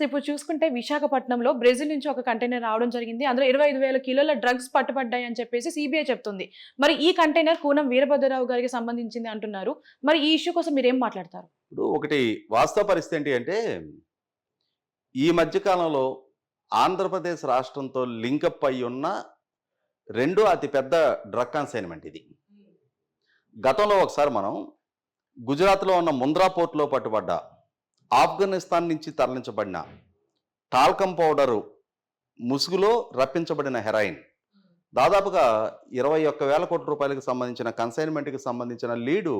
So ఇప్పుడు చూసుకుంటే విశాఖపట్నంలో బ్రెజిల్ నుంచి ఒక కంటైనర్ రావడం జరిగింది. అందులో ఇరవై ఐదు వేల కిలోల డ్రగ్స్ పట్టుబడ్డాయి అని చెప్పేసి సిబిఐ చెప్తుంది. మరి ఈ కంటైనర్ కూనం వీరభద్రరావు గారికి సంబంధించింది అంటున్నారు. మరి ఈ ఇష్యూ కోసం మీరు ఏం మాట్లాడతారు? ఇప్పుడు ఒకటి వాస్తవ పరిస్థితి ఏంటి అంటే ఈ మధ్యకాలంలో ఆంధ్రప్రదేశ్ రాష్ట్రంతో లింకప్ అయి ఉన్న రెండో అతిపెద్ద డ్రగ్ కన్సైన్మెంట్ ఇది. గతంలో ఒకసారి మనం గుజరాత్లో ఉన్న ముంద్రా పోర్ట్లో పట్టుబడ్డ. ఆఫ్ఘనిస్తాన్ నుంచి తరలించబడిన టాల్కమ్ పౌడరు ముసుగులో రప్పించబడిన హెరాయిన్. దాదాపుగా ఇరవై ఒక్క వేల కోట్ల రూపాయలకు సంబంధించిన కన్సైన్మెంట్కి సంబంధించిన లీడు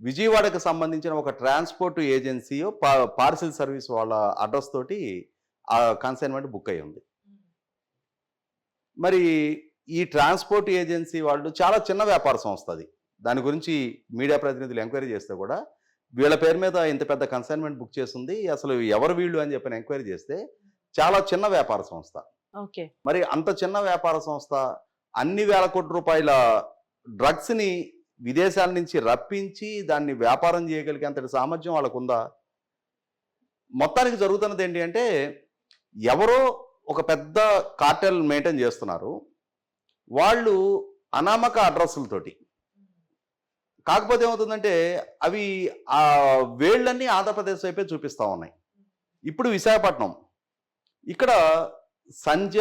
విజయవాడకు సంబంధించిన ఒక ట్రాన్స్పోర్ట్ ఏజెన్సీ పార్సిల్ సర్వీస్ వాళ్ళ అడ్రస్ తోటి ఆ కన్సైన్మెంట్ బుక్ అయి ఉంది. మరి ఈ ట్రాన్స్పోర్ట్ ఏజెన్సీ వాళ్ళు చాలా చిన్న వ్యాపార సంస్థ అది. దాని గురించి మీడియా ప్రతినిధులు ఎంక్వైరీ చేస్తే కూడా వీళ్ళ పేరు మీద ఇంత పెద్ద కన్సైన్మెంట్ బుక్ చేస్తుంది. అసలు ఎవరు వీళ్ళు అని చెప్పిన ఎంక్వైరీ చేస్తే చాలా చిన్న వ్యాపార సంస్థ. ఓకే. మరి అంత చిన్న వ్యాపార సంస్థ అన్ని వేల కోట్ల రూపాయల డ్రగ్స్ని విదేశాల నుంచి రప్పించి దాన్ని వ్యాపారం చేయగలిగే అంతటి సామర్థ్యం వాళ్ళకు ఉందా మొత్తానికి జరుగుతున్నది ఏంటి అంటే ఎవరో ఒక పెద్ద కార్టెల్ మెయింటైన్ చేస్తున్నారు. వాళ్ళు అనామక అడ్రస్లతోటి కాకపోతే ఏమవుతుందంటే అవి ఆ వేళ్ళన్నీ ఆంధ్రప్రదేశ్ వైపే చూపిస్తూ ఉన్నాయి. ఇప్పుడు విశాఖపట్నం. ఇక్కడ సంజ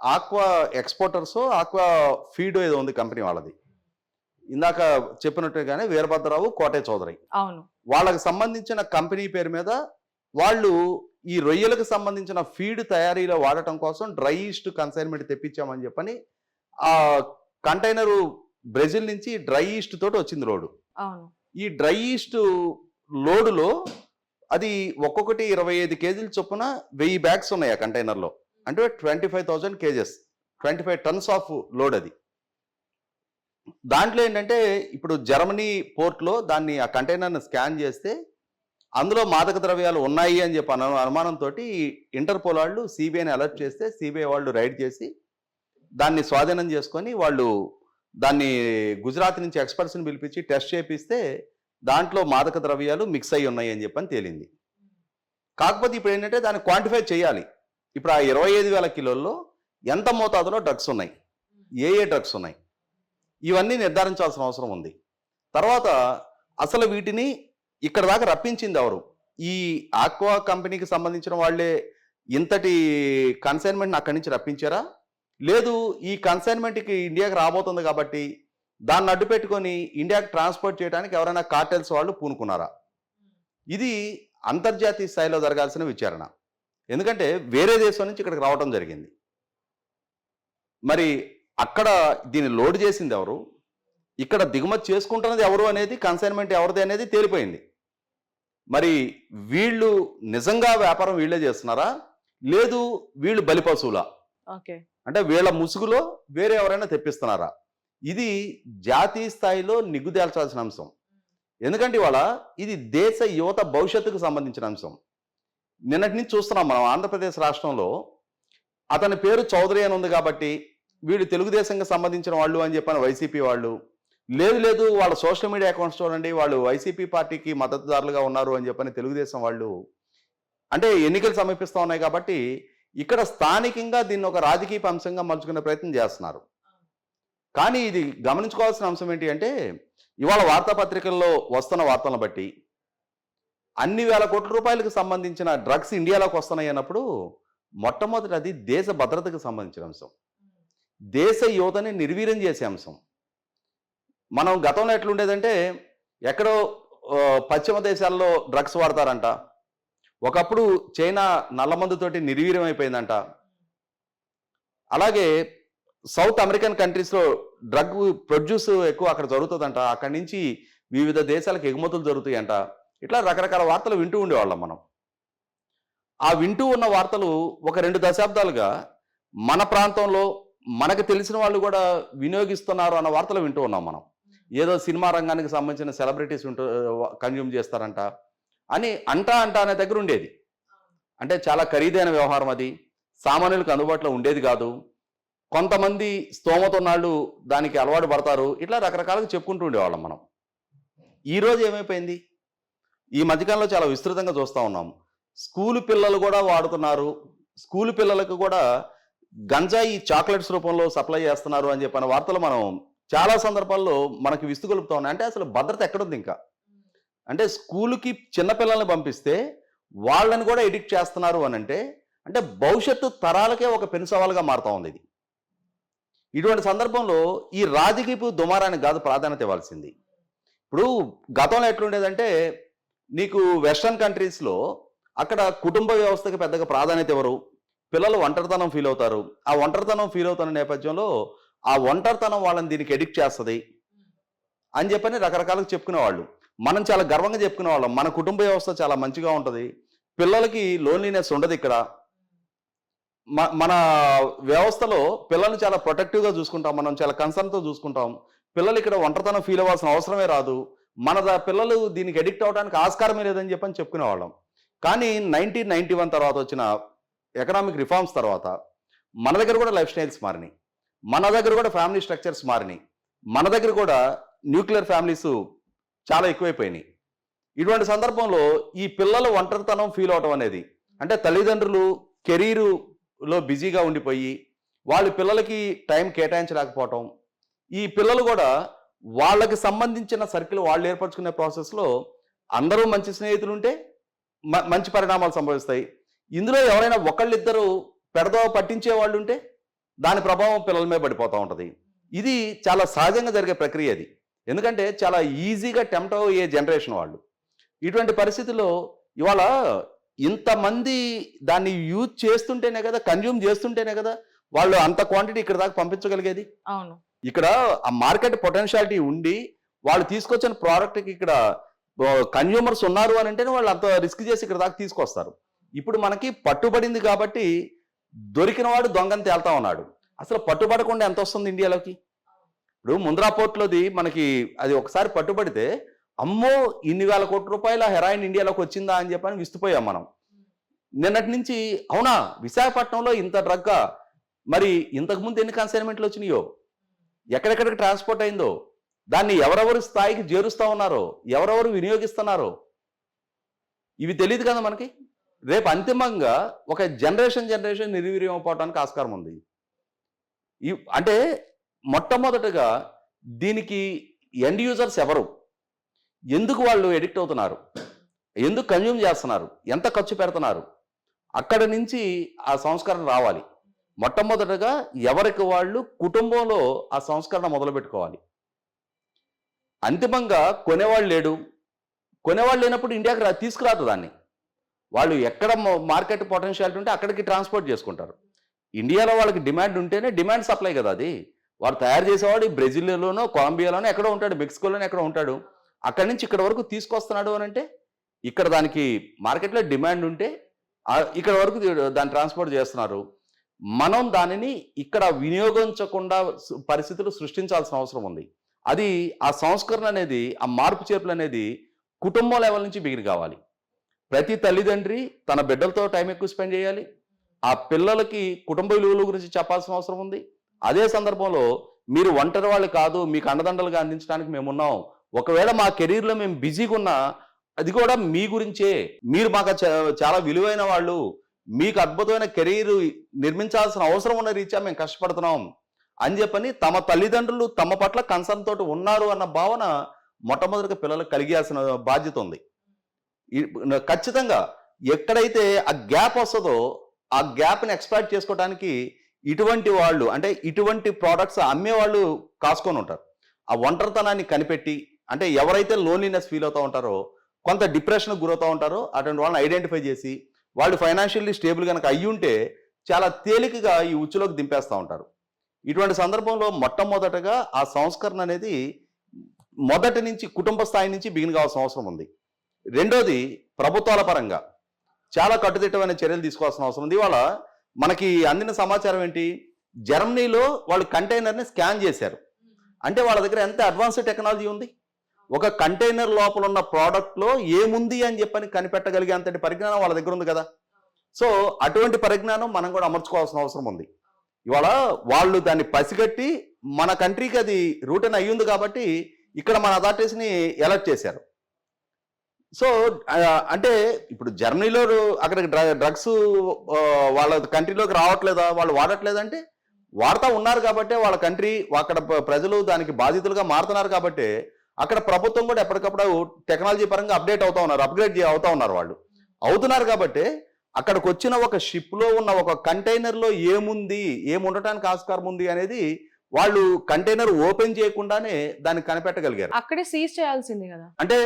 ఆక్వా ఎక్స్పోర్టర్స్ ఆక్వా ఫీడ్ ఏదో ఉంది కంపెనీ వాళ్ళది. ఇందాక చెప్పినట్టుగానే వీరభద్రరావు కోటే చౌదరి. అవును. వాళ్ళకి సంబంధించిన కంపెనీ పేరు మీద వాళ్ళు ఈ రొయ్యలకు సంబంధించిన ఫీడ్ తయారీలో వాడటం కోసం డ్రై ఈస్ట్ కన్సైన్మెంట్ తెప్పించామని చెప్పని ఆ కంటైనరు బ్రెజిల్ నుంచి డ్రై ఈస్ట్ తోటి వచ్చింది లోడు. ఈ డ్రై ఈస్ట్ లోడులో అది ఒక్కొక్కటి ఇరవై ఐదు కేజీల చొప్పున వెయ్యి బ్యాగ్స్ ఉన్నాయి ఆ కంటైనర్లో. అంటే twenty five thousand kgs. Twenty five tons of load అది. దాంట్లో ఏంటంటే ఇప్పుడు జర్మనీ పోర్ట్లో దాన్ని ఆ కంటైనర్ని స్కాన్ చేస్తే అందులో మాదక ద్రవ్యాలు ఉన్నాయి అని చెప్పి అను అనుమానంతో ఇంటర్పోల్ వాళ్ళు సిబిఐని అలర్ట్ చేస్తే సిబిఐ వాళ్ళు రైడ్ చేసి దాన్ని స్వాధీనం చేసుకొని వాళ్ళు దాన్ని గుజరాత్ నుంచి ఎక్స్పర్ట్స్ని పిలిపించి టెస్ట్ చేపిస్తే దాంట్లో మాదక ద్రవ్యాలు మిక్స్ అయి ఉన్నాయి అని చెప్పని తేలింది. కాకపోతే ఇప్పుడు ఏంటంటే దాన్ని క్వాంటిఫై చేయాలి. ఇప్పుడు ఆ ఇరవై ఐదు వేల కిలోల్లో ఎంత మోతాదులో డ్రగ్స్ ఉన్నాయి? ఏ ఏ డ్రగ్స్ ఉన్నాయి? ఇవన్నీ నిర్ధారించాల్సిన అవసరం ఉంది. తర్వాత అసలు వీటిని ఇక్కడ దాకా రప్పించింది ఎవరు? ఈ ఆక్వా కంపెనీకి సంబంధించిన వాళ్ళే ఇంతటి కన్సైన్మెంట్ అక్కడి నుంచి రప్పించారా? లేదు ఈ కన్సైన్మెంట్కి ఇండియాకి రాబోతుంది కాబట్టి దాన్ని అడ్డు పెట్టుకొని ఇండియాకి ట్రాన్స్పోర్ట్ చేయడానికి ఎవరైనా కార్టెల్స్ వాళ్ళు పూనుకున్నారా? ఇది అంతర్జాతీయ స్థాయిలో జరగాల్సిన విచారణ. ఎందుకంటే వేరే దేశం నుంచి ఇక్కడికి రావడం జరిగింది. మరి అక్కడ దీన్ని లోడ్ చేసింది ఎవరు? ఇక్కడ దిగుమతి చేసుకుంటున్నది ఎవరు అనేది కన్సైన్మెంట్ ఎవరిది అనేది తేలిపోయింది. మరి వీళ్ళు నిజంగా వ్యాపారం వీళ్ళే చేస్తున్నారా? లేదు వీళ్ళు బలిపశువులా? అంటే వీళ్ళ ముసుగులో వేరే ఎవరైనా తెప్పిస్తున్నారా? ఇది జాతీయ స్థాయిలో నిగ్గుదేల్చాల్సిన అంశం. ఎందుకంటే ఇవాళ ఇది దేశ యువత భవిష్యత్తుకు సంబంధించిన అంశం. నిన్నటి నుంచి చూస్తున్నాం మనం ఆంధ్రప్రదేశ్ రాష్ట్రంలో అతని పేరు చౌదరి అని ఉంది కాబట్టి వీళ్ళు తెలుగుదేశంకి సంబంధించిన వాళ్ళు అని చెప్పాను వైసీపీ వాళ్ళు లేదు లేదు వాళ్ళ సోషల్ మీడియా అకౌంట్స్ చూడండి వాళ్ళు వైసీపీ పార్టీకి మద్దతుదారులుగా ఉన్నారు అని చెప్పని తెలుగుదేశం వాళ్ళు అంటే ఎన్నికలు సమీపిస్తూ ఉన్నాయి కాబట్టి ఇక్కడ స్థానికంగా దీన్ని ఒక రాజకీయ అంశంగా మలుచుకునే ప్రయత్నం చేస్తున్నారు. కానీ ఇది గమనించుకోవాల్సిన అంశం ఏంటి అంటే ఇవాళ వార్తాపత్రికల్లో వస్తున్న వార్తలను బట్టి అన్ని వేల కోట్ల రూపాయలకు సంబంధించిన డ్రగ్స్ ఇండియాలోకి వస్తున్నాయి అన్నప్పుడు మొట్టమొదటి అది దేశ భద్రతకు సంబంధించిన అంశం. దేశ యువతని నిర్వీర్యం చేసే అంశం. మనం గతంలో ఎట్లుండేదంటే ఎక్కడో పశ్చిమ దేశాల్లో డ్రగ్స్ వాడతారంట. ఒకప్పుడు చైనా నల్లమందుతోటి నిర్వీర్యం అయిపోయిందంట అలాగే సౌత్ అమెరికన్ కంట్రీస్లో డ్రగ్ ప్రొడ్యూస్ ఎక్కువ అక్కడ జరుగుతుందంట. అక్కడి నుంచి వివిధ దేశాలకు ఎగుమతులు జరుగుతాయంట. ఇట్లా రకరకాల వార్తలు వింటూ ఉండేవాళ్ళం మనం. ఆ వింటూ ఉన్న వార్తలు ఒక రెండు దశాబ్దాలుగా మన ప్రాంతంలో మనకు తెలిసిన వాళ్ళు కూడా వినియోగిస్తున్నారు అన్న వార్తలు వింటూ ఉన్నాం మనం. ఏదో సినిమా రంగానికి సంబంధించిన సెలబ్రిటీస్ ఉంటూ కన్జ్యూమ్ చేస్తారంట. అని అంటా అంటా అనే దగ్గర ఉండేది. అంటే చాలా ఖరీదైన వ్యవహారం అది. సామాన్యులకు అందుబాటులో ఉండేది కాదు. కొంతమంది స్తోమత ఉన్నాళ్ళు దానికి అలవాటు పడతారు. ఇట్లా రకరకాలుగా చెప్పుకుంటూ ఉండేవాళ్ళం మనం. ఈ రోజు ఏమైపోయింది? ఈ మధ్యకాలంలో చాలా విస్తృతంగా చూస్తూ ఉన్నాం. స్కూల్ పిల్లలు కూడా వాడుతున్నారు. స్కూల్ పిల్లలకు కూడా గంజాయి చాక్లెట్స్ రూపంలో సప్లై చేస్తున్నారు అని చెప్పిన వార్తలు మనం చాలా సందర్భాల్లో మనకి విస్తుగొలుపుతా ఉన్నాయి. అంటే అసలు భద్రత ఎక్కడుంది ఇంకా? అంటే స్కూల్కి చిన్నపిల్లల్ని పంపిస్తే వాళ్ళని కూడా ఎడిక్ట్ చేస్తున్నారు అని అంటే అంటే భవిష్యత్తు తరాలకే ఒక పెను సవాలుగా మారుతా ఉంది ఇది. ఇటువంటి సందర్భంలో ఈ రాజకీయపు దుమారానికి కాదు ప్రాధాన్యత ఇవ్వాల్సింది. ఇప్పుడు గతంలో ఎట్లుండేదంటే నీకు వెస్ట్రన్ కంట్రీస్లో అక్కడ కుటుంబ వ్యవస్థకి పెద్దగా ప్రాధాన్యత ఇవ్వరు. పిల్లలు ఒంటరితనం ఫీల్ అవుతారు. ఆ ఒంటరితనం ఫీల్ అవుతున్న నేపథ్యంలో ఆ ఒంటరితనం వాళ్ళని దీనికి ఎడిక్ట్ చేస్తుంది అని చెప్పని రకరకాలుగా చెప్పుకునేవాళ్ళు. మనం చాలా గర్వంగా చెప్పుకునే వాళ్ళం. మన కుటుంబ వ్యవస్థ చాలా మంచిగా ఉంటుంది. పిల్లలకి లోన్లీనెస్ ఉండదు ఇక్కడ. మన వ్యవస్థలో పిల్లల్ని చాలా ప్రొటెక్టివ్గా చూసుకుంటాం. మనం చాలా కన్సర్న్తో చూసుకుంటాం. పిల్లలు ఇక్కడ ఒంటరితనం ఫీల్ అవ్వాల్సిన అవసరమే రాదు. మన ద- పిల్లలు దీనికి అడిక్ట్ అవడానికి ఆస్కారమే లేదని చెప్పని చెప్పుకునేవాళ్ళం కానీ నైన్టీన్ నైన్టీ వన్ తర్వాత వచ్చిన ఎకనామిక్ రిఫార్మ్స్ తర్వాత మన దగ్గర కూడా లైఫ్ స్టైల్స్ మారినాయి. మన దగ్గర కూడా ఫ్యామిలీ స్ట్రక్చర్స్ మారినాయి. మన దగ్గర కూడా న్యూక్లియర్ ఫ్యామిలీస్ చాలా ఎక్కువైపోయినాయి. ఇటువంటి సందర్భంలో ఈ పిల్లలు ఒంటరితనం ఫీల్ అవటం అనేది అంటే తల్లిదండ్రులు కెరీరులో బిజీగా ఉండిపోయి వాళ్ళ పిల్లలకి టైం కేటాయించలేకపోవటం ఈ పిల్లలు కూడా వాళ్ళకి సంబంధించిన సర్కిల్ వాళ్ళు ఏర్పరచుకునే ప్రాసెస్లో అందరూ మంచి స్నేహితులు ఉంటే మ- మంచి పరిణామాలు సంభవిస్తాయి. ఇందులో ఎవరైనా ఒకళ్ళిద్దరు పెడదో పట్టించే వాళ్ళు ఉంటే దాని ప్రభావం పిల్లల మీద పడిపోతూ ఉంటుంది. ఇది చాలా సహజంగా జరిగే ప్రక్రియ అది. ఎందుకంటే చాలా ఈజీగా టెంప్ట్ అయ్యే జనరేషన్ వాళ్ళు. ఇటువంటి పరిస్థితుల్లో ఇవాళ ఇంతమంది దాన్ని యూజ్ చేస్తుంటేనే కదా కన్జ్యూమ్ చేస్తుంటేనే కదా వాళ్ళు అంత క్వాంటిటీ ఇక్కడ దాకా పంపించగలిగేది? అవును. ఇక్కడ ఆ మార్కెట్ పొటెన్షియాలిటీ ఉండి వాళ్ళు తీసుకొచ్చిన ప్రోడక్ట్కి ఇక్కడ కన్జ్యూమర్స్ ఉన్నారు అని అంటేనే వాళ్ళు అంత రిస్క్ చేసి ఇక్కడ దాకా తీసుకొస్తారు. ఇప్పుడు మనకి పట్టుబడింది కాబట్టి దొరికిన వాడు దొంగని తేల్తా ఉన్నాడు. అసలు పట్టుబడకుండా ఎంత వస్తుంది ఇండియాలోకి? ఇప్పుడు ముంద్రా పోర్ట్లోది మనకి అది ఒకసారి పట్టుబడితే అమ్మో ఇన్ని వేల కోట్ల రూపాయల హెరాయిన్ ఇండియాలోకి వచ్చిందా అని చెప్పని విస్తుపోయాం మనం. నిన్నటి నుంచి అవునా? విశాఖపట్నంలో ఇంత డ్రగ్గా మరి ఇంతకుముందు ఎన్ని కన్సైన్మెంట్లు వచ్చినాయో? ఎక్కడెక్కడికి ట్రాన్స్పోర్ట్ అయిందో? దాన్ని ఎవరెవరు స్థాయికి చేరుస్తా ఉన్నారో? ఎవరెవరు వినియోగిస్తున్నారో? ఇవి తెలియదు కదా మనకి? రేపు అంతిమంగా ఒక జనరేషన్ జనరేషన్ నిర్వీర్యం అయిపోవడానికి ఆస్కారం ఉంది. అంటే మొట్టమొదటగా దీనికి ఎండ్ యూజర్స్ ఎవరు? ఎందుకు వాళ్ళు ఎడిక్ట్ అవుతున్నారు? ఎందుకు కన్జ్యూమ్ చేస్తున్నారు? ఎంత ఖర్చు పెడుతున్నారు? అక్కడ నుంచి ఆ సంస్కరణ రావాలి. మొట్టమొదటగా ఎవరికి వాళ్ళు కుటుంబంలో ఆ సంస్కరణ మొదలు పెట్టుకోవాలి అంతిమంగా కొనేవాళ్ళు లేడు. కొనేవాళ్ళు లేనప్పుడు ఇండియాకి రా తీసుకురాదు దాన్ని. వాళ్ళు ఎక్కడ మార్కెట్ పొటెన్షియాలిటీ ఉంటే అక్కడికి ట్రాన్స్పోర్ట్ చేసుకుంటారు. ఇండియాలో వాళ్ళకి డిమాండ్ ఉంటేనే డిమాండ్ సప్లై కదా అది. వాడు తయారు చేసేవాడు ఈ బ్రెజిల్లోనో కొలంబియాలోనో ఎక్కడో ఉంటాడు మెక్సికోలోనో ఎక్కడో ఉంటాడు. అక్కడి నుంచి ఇక్కడ వరకు తీసుకొస్తున్నాడు అని అంటే ఇక్కడ దానికి మార్కెట్లో డిమాండ్ ఉంటే ఇక్కడ వరకు దాన్ని ట్రాన్స్పోర్ట్ చేస్తున్నారు. మనం దానిని ఇక్కడ వినియోగించకుండా పరిస్థితులు సృష్టించాల్సిన అవసరం ఉంది. అది ఆ సంస్కరణ అనేది ఆ మార్పు చేర్పులు అనేది కుటుంబం లెవెల్ నుంచి బిగిన కావాలి. ప్రతి తల్లిదండ్రి తన బిడ్డలతో టైం ఎక్కువ స్పెండ్ చేయాలి. ఆ పిల్లలకి కుటుంబ విలువల గురించి చెప్పాల్సిన అవసరం ఉంది. అదే సందర్భంలో మీరు ఒంటరి వాళ్ళు కాదు మీకు అండదండలుగా అందించడానికి మేము ఉన్నాం ఒకవేళ మా కెరీర్లో మేము బిజీగా ఉన్నా అది కూడా మీ గురించే. మీరు మాకు చాలా విలువైన వాళ్ళు. మీకు అద్భుతమైన కెరీర్ నిర్మించాల్సిన అవసరం ఉన్న రీత్యా మేము కష్టపడుతున్నాం అని చెప్పని తమ తల్లిదండ్రులు తమ పట్ల కన్సర్న్ తోటి ఉన్నారు అన్న భావన మొట్టమొదటిగా పిల్లలకు కలిగాల్సిన బాధ్యత ఉంది. ఖచ్చితంగా ఎక్కడైతే ఆ గ్యాప్ వస్తుందో ఆ గ్యాప్ని ఎక్స్ప్లాయిట్ చేసుకోవడానికి ఇటువంటి వాళ్ళు అంటే ఇటువంటి ప్రోడక్ట్స్ అమ్మే వాళ్ళు కాసుకొని ఉంటారు. ఆ ఒంటరితనాన్ని కనిపెట్టి అంటే ఎవరైతే లోన్లీనెస్ ఫీల్ అవుతూ ఉంటారో కొంత డిప్రెషన్కి గురవుతూ ఉంటారో అటువంటి వాళ్ళని ఐడెంటిఫై చేసి వాళ్ళు ఫైనాన్షియల్లీ స్టేబుల్ కనుక అయ్యి ఉంటే చాలా తేలికగా ఈ ఉచ్చులోకి దింపేస్తూ ఉంటారు. ఇటువంటి సందర్భంలో మొట్టమొదటగా ఆ సంస్కరణ అనేది మొదటి నుంచి కుటుంబ స్థాయి నుంచి బిగిన్ కావాల్సిన అవసరం ఉంది. రెండోది ప్రభుత్వాల పరంగా. చాలా కట్టుదిట్టమైన చర్యలు తీసుకోవాల్సిన అవసరం ఉంది. ఇవాళ మనకి అందిన సమాచారం ఏంటి? జర్మనీలో వాళ్ళు కంటైనర్ని స్కాన్ చేశారు. అంటే వాళ్ళ దగ్గర ఎంత అడ్వాన్స్డ్ టెక్నాలజీ ఉంది? ఒక కంటైనర్ లోపల ఉన్న ప్రోడక్ట్లో ఏముంది అని చెప్పని కనిపెట్టగలిగే అంతటి పరిజ్ఞానం వాళ్ళ దగ్గర ఉంది కదా? సో అటువంటి పరిజ్ఞానం మనం కూడా అమర్చుకోవాల్సిన అవసరం ఉంది. ఇవాళ వాళ్ళు దాన్ని పసిగట్టి మన కంట్రీకి అది రూటైన్ అయ్యింది కాబట్టి ఇక్కడ మన అథారిటీస్ని ఎలర్ట్ చేశారు. సో అంటే ఇప్పుడు జర్మనీలో అక్కడ డ్రగ్స్ వాళ్ళ కంట్రీలోకి రావట్లేదా? వాళ్ళు వాడట్లేదంటే వాడతా ఉన్నారు కాబట్టి వాళ్ళ కంట్రీ అక్కడ ప్రజలు దానికి బాధితులుగా మారుతున్నారు కాబట్టి అక్కడ ప్రభుత్వం కూడా ఎప్పటికప్పుడు టెక్నాలజీ పరంగా అప్డేట్ అవుతా ఉన్నారు అప్గ్రేడ్ అవుతా ఉన్నారు వాళ్ళు. అవుతున్నారు కాబట్టి అక్కడికి వచ్చిన ఒక షిప్లో ఉన్న ఒక కంటైనర్లో ఏముంది ఏముండటానికి ఆస్కారం ఉంది అనేది వాళ్ళు కంటైనర్ ఓపెన్ చేయకుండానే దాన్ని కనిపెట్టగలిగారు. అక్కడే సీజ్ చేయాల్సింది కదా. అంటే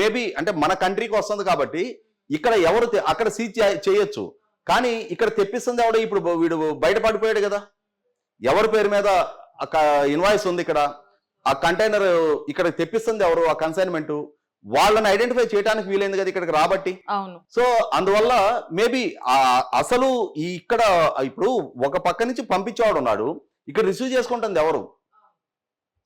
మేబీ అంటే మన కంట్రీకి వస్తుంది కాబట్టి ఇక్కడ ఎవరు అక్కడ సీజ్ చేయొచ్చు. కానీ ఇక్కడ తెప్పిస్తుంది ఎవడో? ఇప్పుడు వీడు బయట పడిపోయాడు కదా. ఎవరి పేరు మీద ఇన్వాయిస్ ఉంది ఇక్కడ. ఆ కంటైనర్ ఇక్కడ తెప్పిస్తుంది ఎవరు? ఆ కన్సైన్మెంట్ వాళ్ళని ఐడెంటిఫై చేయడానికి వీలైంది కదా ఇక్కడికి రాబట్టి. అవును. సో అందువల్ల మేబీ అసలు ఈ ఇక్కడ ఇప్పుడు ఒక పక్క నుంచి పంపించేవాడు ఉన్నాడు. ఇక్కడ రిసీవ్ చేసుకుంటుంది ఎవరు?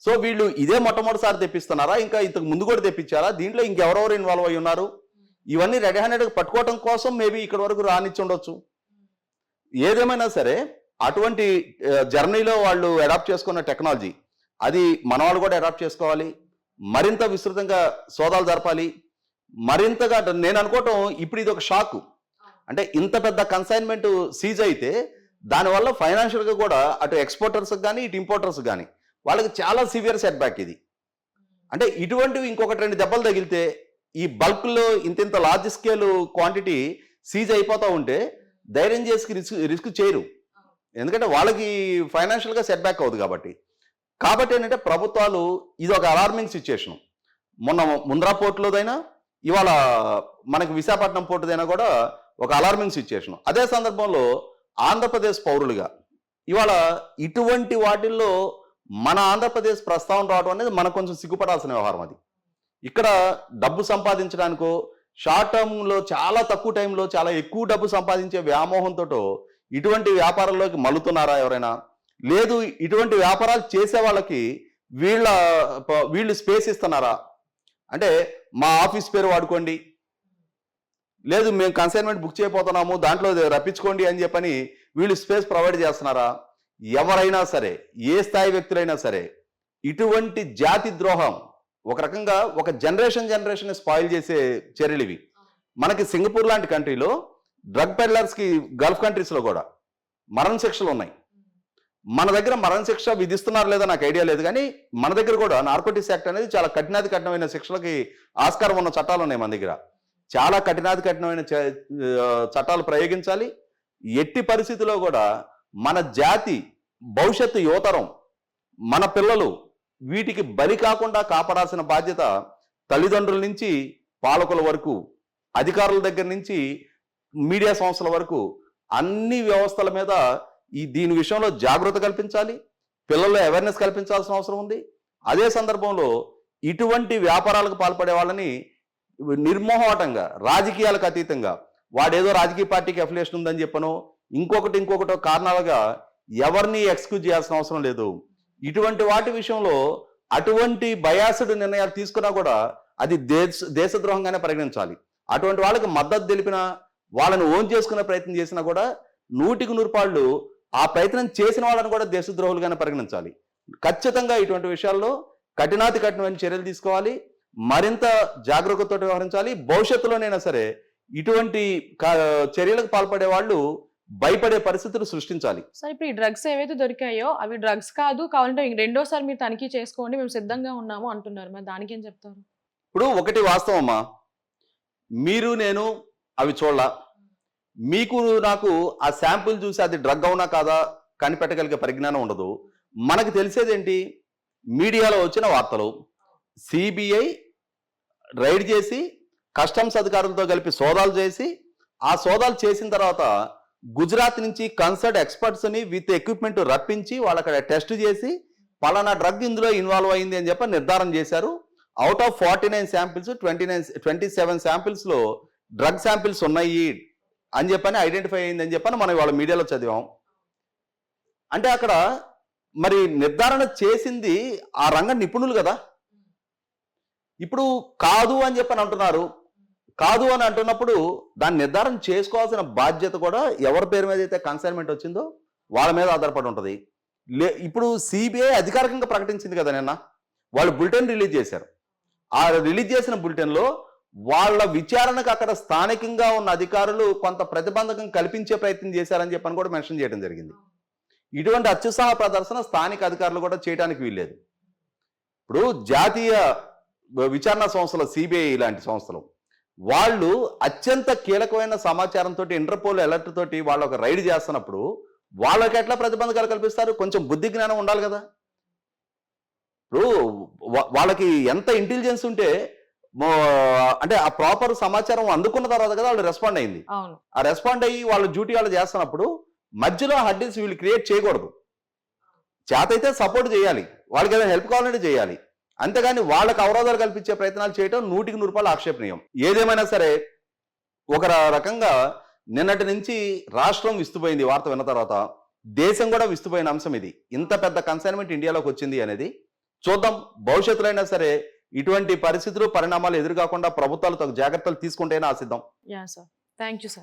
సో వీళ్ళు ఇదే మొట్టమొదటిసారి తెప్పిస్తున్నారా? ఇంకా ఇంతకు ముందు కూడా తెప్పించారా? దీంట్లో ఇంకెవరెవరు ఇన్వాల్వ్ అయి ఉన్నారు? ఇవన్నీ రెడీ హ్యాండెడ్ పట్టుకోవడం కోసం మేబీ ఇక్కడ వరకు రానిచ్చి ఉండొచ్చు. ఏదేమైనా సరే అటువంటి జర్నీలో వాళ్ళు అడాప్ట్ చేసుకున్న టెక్నాలజీ అది మన వాళ్ళు కూడా అడాప్ట్ చేసుకోవాలి. మరింత విస్తృతంగా సోదాలు జరపాలి. మరింతగా నేను అనుకోవటం ఇప్పుడు ఇది ఒక షాక్. అంటే ఇంత పెద్ద కన్సైన్మెంట్ సీజ్ అయితే దానివల్ల ఫైనాన్షియల్గా కూడా అటు ఎక్స్పోర్టర్స్ కానీ ఇటు ఇంపోర్టర్స్ కానీ వాళ్ళకి చాలా సివియర్ సెట్ బ్యాక్ ఇది. అంటే ఇటువంటివి ఇంకొకటి రెండు దెబ్బలు తగిలితే ఈ బల్క్లో ఇంత ఇంత లార్జ్ స్కేల్ క్వాంటిటీ సీజ్ అయిపోతూ ఉంటే ధైర్యం చేసి రిస్క్ రిస్క్ చేయరు. ఎందుకంటే వాళ్ళకి ఫైనాన్షియల్గా సెట్ బ్యాక్ అవుతుంది కాబట్టి. కాబట్టి ఏంటంటే ప్రభుత్వాలు ఇది ఒక అలార్మింగ్ సిచ్యుయేషన్ మొన్న ముంద్రా పోర్టులోదైనా ఇవాళ మనకి విశాఖపట్నం పోర్టుదైనా కూడా ఒక అలార్మింగ్ సిచ్యుయేషన్ అదే సందర్భంలో ఆంధ్రప్రదేశ్ పౌరులుగా. ఇవాళ ఇటువంటి వాటిల్లో మన ఆంధ్రప్రదేశ్ ప్రస్తావన రావడం అనేది మనకు కొంచెం సిగ్గుపడాల్సిన వ్యవహారం అది. ఇక్కడ డబ్బు సంపాదించడానికో షార్ట్ టర్మ్లో చాలా తక్కువ టైంలో చాలా ఎక్కువ డబ్బు సంపాదించే వ్యామోహంతో ఇటువంటి వ్యాపారాల్లోకి మలుతున్నారా ఎవరైనా? లేదు ఇటువంటి వ్యాపారాలు చేసే వాళ్ళకి వీళ్ళ ప- వీళ్ళు స్పేస్ ఇస్తున్నారా? అంటే మా ఆఫీస్ పేరు వాడుకోండి లేదు మేము కన్సైన్మెంట్ బుక్ చేయబోతున్నాము దాంట్లో రప్పించుకోండి అని చెప్పని వీళ్ళు స్పేస్ ప్రొవైడ్ చేస్తున్నారా? ఎవరైనా సరే ఏ స్థాయి వ్యక్తులైనా సరే ఇటువంటి జాతి ద్రోహం ఒక రకంగా ఒక జనరేషన్ జనరేషన్ స్పాయిల్ చేసే చర్యలు ఇవి. మనకి సింగపూర్ లాంటి కంట్రీలో డ్రగ్ పెడ్లర్స్కి గల్ఫ్ కంట్రీస్లో కూడా మరణ శిక్షలు ఉన్నాయి. మన దగ్గర మరణ శిక్ష విధిస్తున్నారు లేదా నాకు ఐడియా లేదు కానీ మన దగ్గర కూడా నార్కోటిక్స్ యాక్ట్ అనేది చాలా కఠినాది కఠినమైన శిక్షలకి ఆస్కారం ఉన్న చట్టాలు ఉన్నాయి మన దగ్గర. చాలా కఠినాది కఠినమైన చ- చట్టాలు ప్రయోగించాలి. ఎట్టి పరిస్థితిలో కూడా మన జాతి భవిష్యత్తు యువతరం మన పిల్లలు వీటికి బలి కాకుండా కాపాడాల్సిన బాధ్యత తల్లిదండ్రుల నుంచి పాలకుల వరకు అధికారుల దగ్గర నుంచి మీడియా సంస్థల వరకు అన్ని వ్యవస్థల మీద ఈ దీని విషయంలో జాగ్రత్త కల్పించాలి. పిల్లల్లో అవేర్నెస్ కల్పించాల్సిన అవసరం ఉంది. అదే సందర్భంలో ఇటువంటి వ్యాపారాలకు పాల్పడే వాళ్ళని నిర్మోహమాటంగా రాజకీయాలకు అతీతంగా వాడేదో రాజకీయ పార్టీకి అఫిలియేషన్ ఉందని చెప్పను ఇంకొకటి ఇంకొకటి కారణాలుగా ఎవరిని ఎక్స్క్యూజ్ చేయాల్సిన అవసరం లేదు. ఇటువంటి వాటి విషయంలో అటువంటి బయాసుడ్ నిర్ణయాలు తీసుకున్నా కూడా అది దేశ దేశద్రోహంగానే పరిగణించాలి. అటువంటి వాళ్ళకి మద్దతు తెలిపిన వాళ్ళని ఓన్ చేసుకునే ప్రయత్నం చేసినా కూడా నూటికి నూరు పాళ్ళు ఆ ప్రయత్నం చేసిన వాళ్ళని కూడా దేశద్రోహులుగానే పరిగణించాలి. ఖచ్చితంగా ఇటువంటి విషయాల్లో కఠినాతి కఠినమైన చర్యలు తీసుకోవాలి. మరింత జాగ్రత్తతో వ్యవహరించాలి. భవిష్యత్తులోనైనా సరే ఇటువంటి చర్యలకు పాల్పడే వాళ్ళు భయపడే పరిస్థితులు సృష్టించాలి. సార్ ఇప్పుడు ఈ డ్రగ్స్ ఏవైతే దొరికాయో అవి డ్రగ్స్ కాదు కావాలంటే రెండోసారి మీరు తనిఖీ చేసుకోండి. మేము సిద్ధంగా ఉన్నాము అంటున్నారు. మరి దానికి ఏం చెప్తారు? ఇప్పుడు ఒకటి వాస్తవం అమ్మా. మీరు నేను అవి చూడాల. మీకు నాకు ఆ శాంపుల్ చూసి అది డ్రగ్ అవునా కాదా కనిపెట్టగలిగే పరిజ్ఞానం ఉండదు. మనకు తెలిసేది ఏంటి మీడియాలో వచ్చిన వార్తలు. సిబిఐ రైడ్ చేసి కస్టమ్స్ అధికారులతో కలిపి సోదాలు చేసి ఆ సోదాలు చేసిన తర్వాత గుజరాత్ నుంచి కన్సర్ట్ ఎక్స్పర్ట్స్ని విత్ ఎక్విప్మెంట్ రప్పించి వాళ్ళక్కడ టెస్ట్ చేసి పలానా డ్రగ్ ఇందులో ఇన్వాల్వ్ అయింది అని చెప్పి నిర్ధారణ చేశారు. Out of forty nine samples twenty nine twenty seven శాంపిల్స్లో drug samples ఉన్నాయి అని చెప్పని ఐడెంటిఫై అయింది అని చెప్పని మనం వాళ్ళ మీడియాలో చదివాం. అంటే అక్కడ మరి నిర్ధారణ చేసింది ఆ రంగ నిపుణులు కదా? ఇప్పుడు కాదు అని చెప్పని అంటున్నారు. కాదు అని అంటున్నప్పుడు దాన్ని నిర్ధారణ చేసుకోవాల్సిన బాధ్యత కూడా ఎవరి పేరు మీద అయితే కన్సైన్మెంట్ వచ్చిందో వాళ్ళ మీద ఆధారపడి ఉంటుంది. లే ఇప్పుడు సిబిఐ అధికారికంగా ప్రకటించింది కదా నిన్న. వాళ్ళు బులెటిన్ రిలీజ్ చేశారు. ఆ రిలీజ్ చేసిన బులెటిన్లో వాళ్ళ విచారణకు అక్కడ స్థానికంగా ఉన్న అధికారులు కొంత ప్రతిబంధకం కల్పించే ప్రయత్నం చేశారని చెప్పని కూడా మెన్షన్ చేయడం జరిగింది. ఇటువంటి అత్యుత్సాహ ప్రదర్శన స్థానిక అధికారులు కూడా చేయడానికి వీల్లేదు. ఇప్పుడు జాతీయ విచారణ సంస్థలు సిబిఐ ఇలాంటి సంస్థలు వాళ్ళు అత్యంత కీలకమైన సమాచారంతో ఇంటర్పోల్ అలర్ట్ తోటి వాళ్ళు ఒక రైడ్ చేస్తున్నప్పుడు వాళ్ళకి ఎట్లా ప్రతిబంధకాలు కల్పిస్తారు? కొంచెం బుద్ధి జ్ఞానం ఉండాలి కదా. ఇప్పుడు వాళ్ళకి ఎంత ఇంటెలిజెన్స్ ఉంటే అంటే ఆ ప్రాపర్ సమాచారం అందుకున్న తర్వాత కదా వాళ్ళు రెస్పాండ్ అయింది. ఆ రెస్పాండ్ అయ్యి వాళ్ళ డ్యూటీ వాళ్ళు చేస్తున్నప్పుడు మధ్యలో హడ్డిల్స్ వీళ్ళు క్రియేట్ చేయకూడదు. చేతైతే సపోర్ట్ చేయాలి. వాళ్ళకి ఏదైనా హెల్ప్ కావాలంటే చేయాలి. అంతేగాని వాళ్ళకి అవరోధాలు కల్పించే ప్రయత్నాలు చేయటం నూటికి నూరు రూపాయలు ఆక్షేపణీయం. ఏదేమైనా సరే ఒక రకంగా నిన్నటి నుంచి రాష్ట్రం విస్తుపోయింది వార్త విన్న తర్వాత దేశం కూడా విస్తుపోయిన అంశం ఇది. ఇంత పెద్ద కన్సైన్మెంట్ ఇండియాలోకి వచ్చింది అనేది చూద్దాం. భవిష్యత్తులో అయినా సరే ఇటువంటి పరిస్థితులు పరిణామాలు ఎదురుకాకుండా ప్రభుత్వాలు తగు జాగ్రత్తలు తీసుకుంటేనే ఆశిద్దాం. Thank you sir